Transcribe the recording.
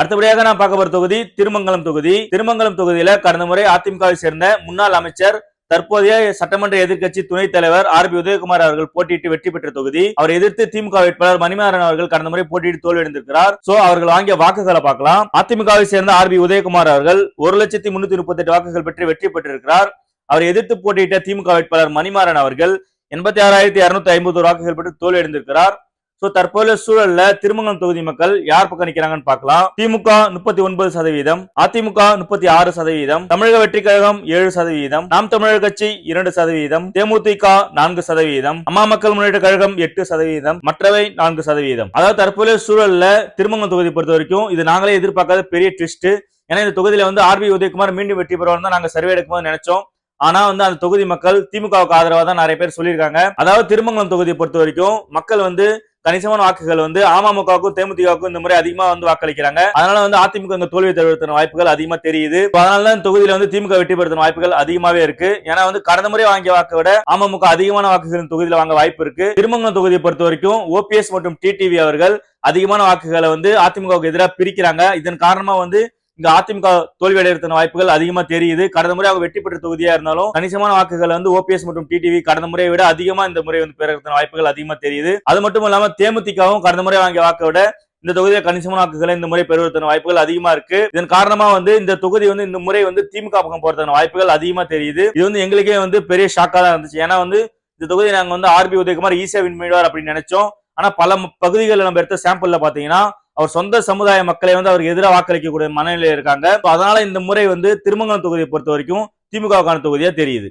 அடுத்தபடியாக நான் பார்க்க போற தொகுதி திருமங்கலம் தொகுதி. திருமங்கலம் தொகுதியில கடந்த முறை அதிமுகவை சேர்ந்த முன்னாள் அமைச்சர் தற்போதைய சட்டமன்ற எதிர்க்கட்சி துணைத் தலைவர் ஆர் பி உதயகுமார் அவர்கள் போட்டியிட்டு வெற்றி பெற்ற தொகுதி. அவரை எதிர்த்து திமுக வேட்பாளர் மணிமாறன் அவர்கள் கடந்த முறை போட்டியிட்டு தோல்வியடைந்திருக்கிறார் சோ அவர்கள் வாங்கிய வாக்குகளை பார்க்கலாம். அதிமுகவை சேர்ந்த ஆர் பி உதயகுமார் அவர்கள் ஒரு லட்சத்தி முன்னூத்தி முப்பத்தி எட்டு வாக்குகள் பெற்று வெற்றி பெற்றிருக்கிறார். அவரை எதிர்த்து போட்டியிட்ட திமுக வேட்பாளர் மணிமாறன் அவர்கள் எண்பத்தி ஆறாயிரத்தி இருநூத்தி ஐம்பது வாக்குகள் பெற்று தோல்வியடைந்திருக்கிறார் சோ தற்போதைய சூழல்ல திருமங்கலம் தொகுதி மக்கள் யார் பக்கம் நிக்கிறாங்கன்னு பார்க்கலாம். திமுக முப்பத்தி ஒன்பது சதவீதம் அதிமுக முப்பத்தி ஆறு சதவீதம் தமிழக வெற்றி கழகம் ஏழு சதவீதம் நாம் தமிழர் கட்சி இரண்டு சதவீதம் தேமுதிக நான்கு சதவீதம் அம்மா மக்கள் முன்னேற்ற கழகம் எட்டு சதவீதம் மற்றவை நான்கு சதவீதம். அதாவது தற்போதைய சூழல்ல திருமங்கலம் தொகுதி பொறுத்த வரைக்கும் இது நாங்களே எதிர்பார்க்காத பெரிய ட்விஸ்ட் ஏன்னா இந்த தொகுதியில வந்து ஆர்பி உதயகுமார் மீண்டும் வெற்றி பெறுவார் தான் நாங்க சர்வே எடுக்கும்போது நினைச்சோம். ஆனா வந்து அந்த தொகுதி மக்கள் திமுகவுக்கு ஆதரவா தான் நிறைய பேர் சொல்லியிருக்காங்க. அதாவது திருமங்கலம் தொகுதியை பொறுத்த வரைக்கும் மக்கள் வந்து கணிசமான வாக்குகள் வந்து அமமுகவுக்கும் தேமுதிகவுக்கும் இந்த முறை அதிகமா வந்து வாக்களிக்கிறாங்க. அதனால வந்து அதிமுக இந்த தோல்வி தவிர்த்தின வாய்ப்புகள் அதிகமா தெரியுது. இப்ப அதனால தான் தொகுதியில வந்து திமுக வெற்றி பெறுத்தின வாய்ப்புகள் அதிகமாவே இருக்கு. ஏன்னா வந்து கடந்த முறை வாங்கிய வாக்கை விட அமமுக அதிகமான வாக்குகள் தொகுதியில வாங்க வாய்ப்பு இருக்கு. திருமங்கலம் தொகுதியை பொறுத்த வரைக்கும் ஓபிஎஸ் மற்றும் டிடிவி அவர்கள் அதிகமான வாக்குகளை வந்து அதிமுகவுக்கு எதிராக பிரிக்கிறாங்க. இதன் காரணமா வந்து இங்க அதிமுக தோல்வி அடையறதுன வாய்ப்புகள் அதிகமா தெரியுது. கடந்த முறை அவங்க வெற்றி பெற்ற தொகுதியா இருந்தாலும் கணிசமான வாக்குகள் வந்து ஓபிஎஸ் மற்றும் டிடிவி கடந்த முறையை விட அதிகமா இந்த முறை வந்து பெறறதுன வாய்ப்புகள் அதிகமா தெரியுது. அது மட்டும் இல்லாம தேமுதிகவும் கடந்த முறை வாங்கிய வாக்கை விட இந்த தொகுதியை கணிசமான வாக்குகளை இந்த முறை பெறுவதற்கான வாய்ப்புகள் அதிகமா இருக்கு. இதன் காரணமா வந்து இந்த தொகுதி வந்து இந்த முறை வந்து திமுக பக்கம் போறதுக்கான வாய்ப்புகள் அதிகமா தெரியுது. இது வந்து எங்களுக்கே வந்து பெரிய ஷாக்கா தான் இருந்துச்சு. ஏன்னா வந்து இந்த தொகுதியை நாங்க வந்து ஆர்பி உதயகுமார் ஈஸியா வின் பண்ணிடுவார் அப்படின்னு நினைச்சோம். ஆனா பல பகுதிகளில் நம்ம எடுத்த சாம்பிள்ல பாத்தீங்கன்னா அவர் சொந்த சமுதாய மக்களை வந்து அவருக்கு எதிராக வாக்களிக்கக்கூடிய மனநிலையில் இருக்காங்க. அதனால இந்த முறை வந்து திருமங்கலம் தொகுதியை பொறுத்த வரைக்கும் திமுகவுக்கான தொகுதியா தெரியுது.